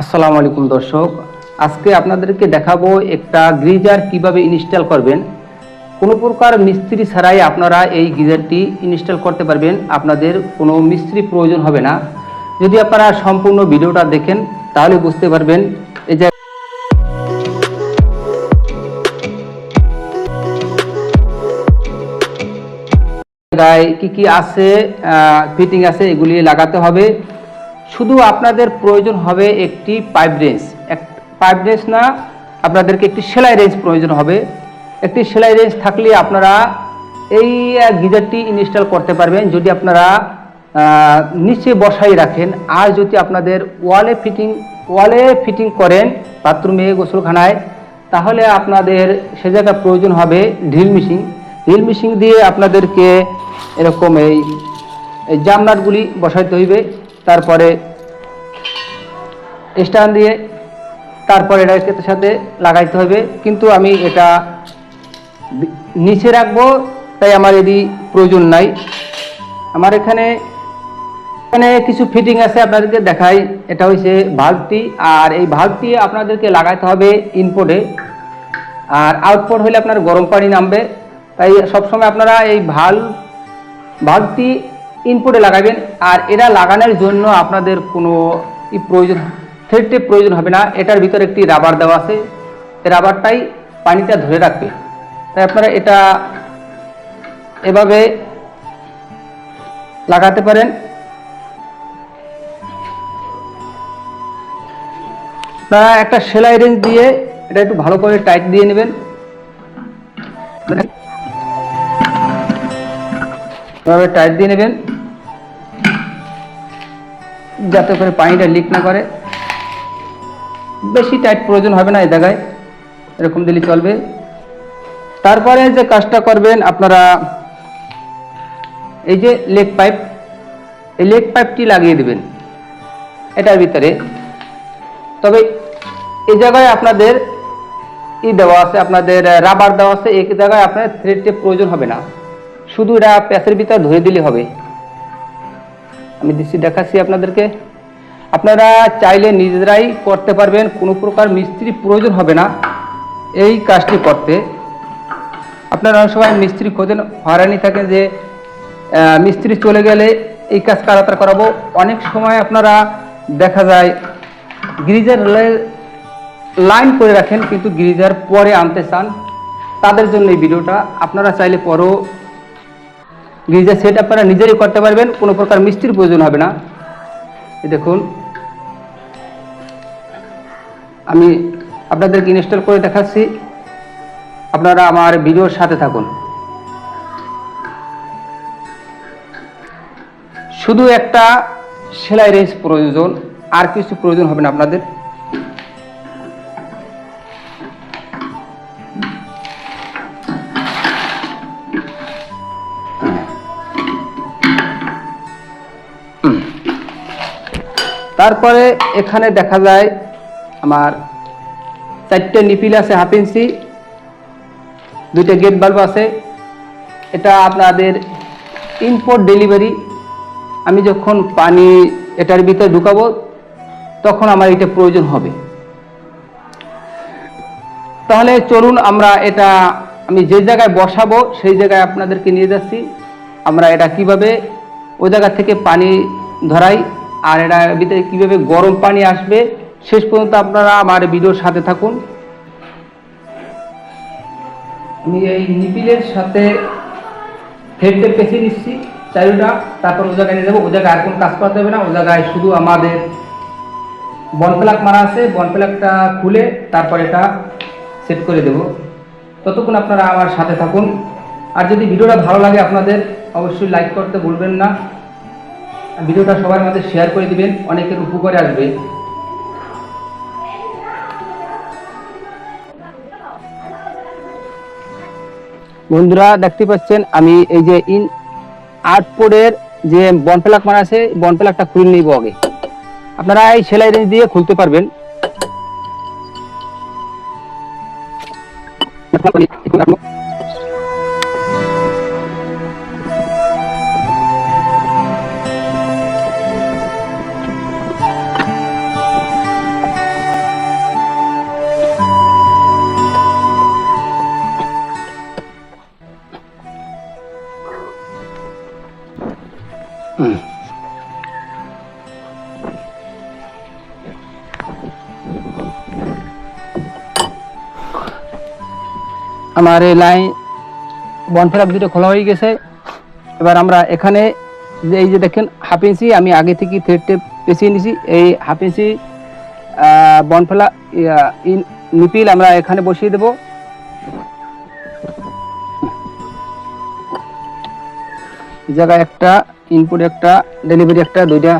আসসালামু আলাইকুম দর্শক। আজকে আপনাদেরকে দেখাবো একটা গ্রিজার কীভাবে ইনস্টল করবেন। কোনো প্রকার মিস্ত্রি ছাড়াই আপনারা এই গিজারটি ইনস্টল করতে পারবেন। আপনাদের কোনো মিস্ত্রি প্রয়োজন হবে না। যদি আপনারা সম্পূর্ণ ভিডিওটা দেখেন, তাহলে বুঝতে পারবেন এই যে কি কি আছে ফিটিং আছে, এগুলি লাগাতে হবে। শুধু আপনাদের প্রয়োজন হবে একটি পাইপ রেঞ্জ এক পাইপ রেঞ্জ না, আপনাদেরকে একটি সেলাই রেঞ্জ প্রয়োজন হবে। একটি সেলাই রেঞ্জ থাকলে আপনারা এই গিজারটি ইনস্টল করতে পারবেন, যদি আপনারা নিচে বসাই রাখেন। আর যদি আপনাদের ওয়ালে ফিটিং ওয়ালে ফিটিং করেন বাথরুমে গোসলখানায়, তাহলে আপনাদের সে জায়গায় প্রয়োজন হবে ড্রিল মেশিন ড্রিল মেশিন দিয়ে আপনাদেরকে এরকম এই জামনাটগুলি বসাইতে হইবে। তারপরে স্ট্যান্ড দিয়ে তারপরে এটাকে সাথে লাগাইতে হবে। কিন্তু আমি এটা নিচে রাখব, তাই আমার এদি প্রয়োজন নাই। আমার এখানে এখানে কিছু ফিটিং আছে, আপনাদেরকে দেখাই। এটা হচ্ছে ভাল্বটি আর এই ভাল্বটি আপনাদেরকে লাগাইতে হবে ইনপুটে আর আউটপুট হলে আপনার গরম পানি নামবে। তাই সবসময় আপনারা এই ভালো ভাল্বটি ইনপুটে লাগাবেন, আর এটা লাগানোর জন্য আপনাদের কোনো প্রয়োজন থ্রেড টেপ প্রয়োজন হবে না। এটার ভিতরে একটি রাবার দেওয়া আছে। রাবারটাই পানিটা ধরে রাখবে তাই আপনারা এটা এভাবে লাগাতে পারেন। একটা সেলাই রেঞ্জ দিয়ে এটা একটু ভালো করে টাইট দিয়ে নেবেন। এভাবে টাইট দিয়ে নেবেন। যাতে করে পানিটা লিক না করে। বেশি টাইট প্রয়োজন হবে না এই জায়গায় এরকম দিলে চলবে। তারপরে যে কাজটা করবেন আপনারা, এই যে লেগ পাইপ এই লেগ পাইপটি লাগিয়ে দেবেন। এটার ভিতরে। তবে এই জায়গায় আপনাদের ই দেওয়া আছে, আপনাদের রাবার দেওয়া আছে, এই জায়গায় আপনার থ্রেডটি প্রয়োজন হবে না। শুধু এটা প্যাসের ভিতরে ধরে দিলে হবে। আমি দিচ্ছি, দেখাচ্ছি আপনাদেরকে। আপনারা চাইলে নিজেরাই করতে পারবেন, কোনো প্রকার মিস্ত্রি প্রয়োজন হবে না। এই কাজটি করতে। আপনারা অনেক সময় মিস্ত্রি খোঁজেন, হয়রানি থাকেন যে মিস্ত্রি চলে গেলে এই কাজ কারাতার করাবো। অনেক সময় আপনারা দেখা যায়, গ্রিজার লাইন করে রাখেন, কিন্তু গ্রিজার পরে আনতে চান। তাদের জন্য এই ভিডিওটা। আপনারা চাইলে পরও গির্জার সেট আপনারা নিজেরই করতে পারবেন, কোনো প্রকার মিস্ত্রির প্রয়োজন হবে না। দেখুন। আমি আপনাদেরকে ইনস্টল করে দেখাচ্ছি। আপনারা আমার ভিডিওর সাথে থাকুন। শুধু একটা সেলাই রেঞ্জ প্রয়োজন, আর কিছু প্রয়োজন হবে না আপনাদের। তারপরে এখানে দেখা যায় আমার চারটে নিপিল আছে, হাফ ইঞ্চি, দুইটা গেট বাল্ব আছে। এটা আপনাদের ইম্পোর্ট ডেলিভারি আমি যখন পানি এটার ভিতরে ঢুকাবো, তখন আমার এটা প্রয়োজন হবে। তাহলে চলুন আমরা এটা, আমি যে জায়গায় বসাবো, সেই জায়গায় আপনাদেরকে নিয়ে যাচ্ছি। আমরা এটা কীভাবে, ওই জায়গা থেকে পানি ধরাই। আর এটা ভিতরে কীভাবে গরম পানি আসবে, শেষ পর্যন্ত আপনারা আমার ভিডিওর সাথে থাকুন। আমি এই নিপিলের সাথে হেডটা পেঁচিয়ে নিচ্ছি, চারুটা, তারপর ও জায়গায় নিয়ে যাব। ও জায়গায় আর কোনো কাজ করতে হবে না ও জায়গায় শুধু আমাদের বন প্লাক মারা আছে, বন প্লাকটা খুলে তারপর এটা সেট করে দেব। ততক্ষণ আপনারা আমার সাথে থাকুন। আর যদি ভিডিওটা ভালো লাগে আপনাদের, অবশ্যই লাইক করতে ভুলবেন না। ভিডিওটা সবার মাঝে শেয়ার করে দিবেন, অনেকের উপকারে আসবে। বন্ধুরা, দেখতে পাচ্ছেন, আমি এই যে ইন আর্টপোর্ডের যে বন প্লাক মারা আছে বন প্লাকটা খুলে নিব আগে। আপনারা এই সেলাই রেঞ্জ দিয়ে খুলতে পারবেন। আমার এই লাইন বনফেরাপ দুটো খোলা হয়ে গেছে। এবার আমরা এখানে যে এই যে দেখেন হাফ ইঞ্চি আমি আগে থেকে থ্রেড টেপ পেঁচিয়ে নিছি এই হাফ ইঞ্চি বনফেলা নিপিল আমরা এখানে বসিয়ে দেব। এই জায়গায় একটা ইনপুট একটা ডেলিভারি একটা, দুইটা।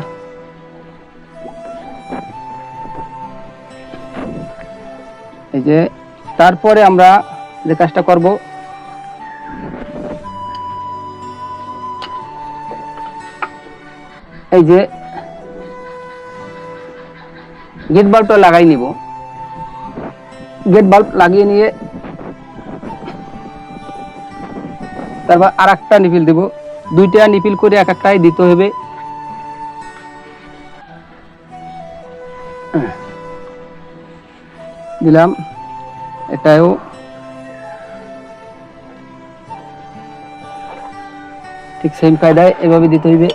এই যে, তারপরে আমরা যে কাজটা করব। এই যে গেট বাল্বটা লাগাই নিব। গেট বাল্ব লাগিয়ে নিয়ে তারপর আর একটা নিপিল দেব। দুইটা নিপিল করে এক একটাই দিতে হবে। দিলাম। এটাও ঠিক সেম কায়দায় এভাবে দিতে হইবে।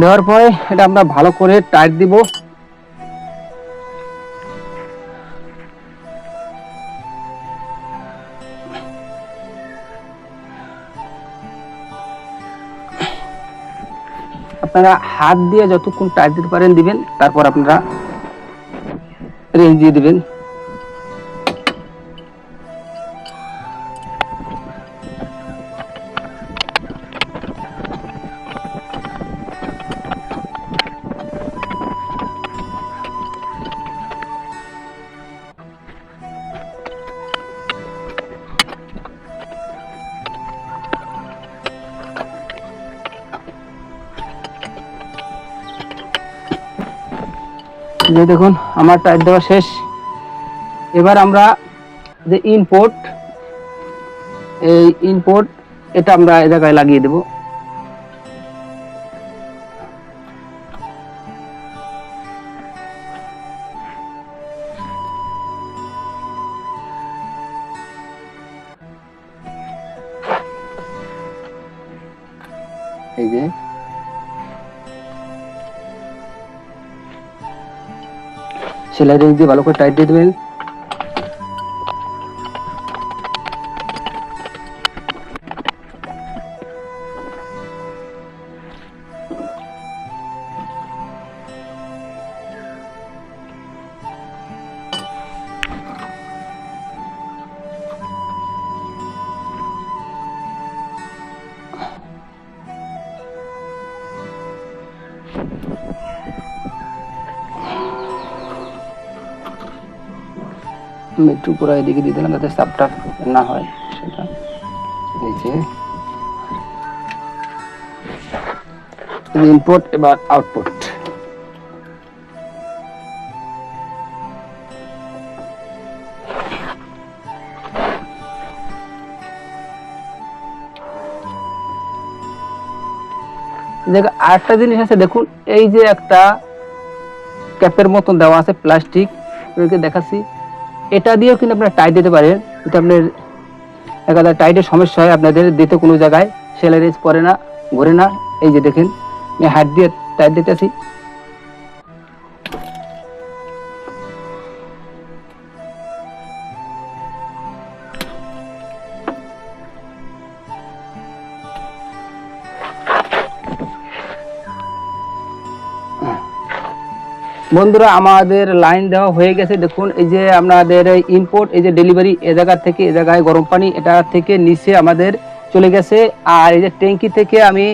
দেওয়ার পরে এটা আমরা ভালো করে টাইট দিব। আপনারা হাত দিয়ে যতক্ষণ টাইট দিতে পারেন দিবেন তারপর আপনারা রেঞ্জ দিয়ে দিবেন। যে দেখুন, আমার টাইট দেওয়া শেষ। এবার আমরা যে ইনপোর্ট এই ইনপোর্ট এটা আমরা এ জায়গায় লাগিয়ে দেব। এই যে সেলাই রেঞ্জ দিয়ে ভালো করে টাইট দিয়ে দেবেন। একটু পুরো এদিকে দিয়ে দিলাম যাতে সাপটা না হয় সেটা। এই যে। ইনপুট এবার আউটপুট দেখো আরেকটা জিনিস আছে দেখুন এই যে একটা ক্যাপের মতন দেওয়া আছে প্লাস্টিক দেখাচ্ছি। এটা দিয়েও কিন্তু আপনার টাইট দিতে পারেন এটা আপনার একাদা টাইটের সমস্যা হয়, আপনাদের দিতে কোনো জায়গায় সেলাই রেঞ্জ পরে না, ঘুরে না। এই যে দেখেন, আমি হাত দিয়ে টাইট দিতেছি। বন্ধুরা, আমাদের লাইন দেওয়া হয়ে গেছে। দেখুন, এই যে আমাদের ইম্পোর্ট এই যে ডেলিভারি এ জায়গা থেকে এ জায়গায় গরম পানি, এটা থেকে নিচে আমাদের চলে গেছে। আর এই যে ট্যাঙ্কি থেকে আমি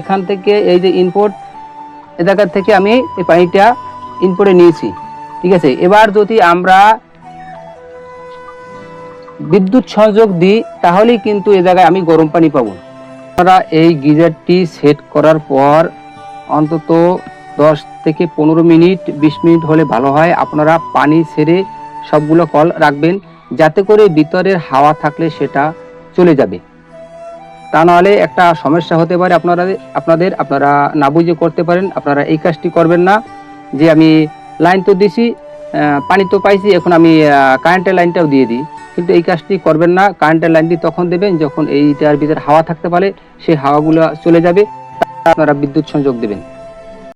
এখান থেকে এই যে ইনপোর্ট এ জায়গা থেকে আমি এই পানিটা ইনপোর্টে নিয়েছি। ঠিক আছে? এবার যদি আমরা বিদ্যুৎ সংযোগ দিই, তাহলেই কিন্তু এ জায়গায় আমি গরম পানি পাবো। আপনারা এই গিজারটি সেট করার পর অন্তত দশ থেকে পনেরো মিনিট, বিশ মিনিট হলে ভালো হয়। আপনারা পানি ছেড়ে সবগুলো কল রাখবেন, যাতে করে ভিতরের হাওয়া থাকলে সেটা চলে যাবে। তা নাহলে একটা সমস্যা হতে পারে আপনারা, আপনাদের, আপনারা না বুঝে করতে পারেন, আপনারা এই কাজটি করবেন না। যে আমি লাইন তো দিছি পানি তো পাইছি, এখন আমি কারেন্টের লাইনটাও দিয়ে দিই। কিন্তু এই কাজটি করবেন না, কারেন্টের লাইনটি তখন দেবেন, যখন এইটার ভিতরে হাওয়া থাকতে পারে, সেই হাওয়াগুলো চলে যাবে, আপনারা বিদ্যুৎ সংযোগ দেবেন।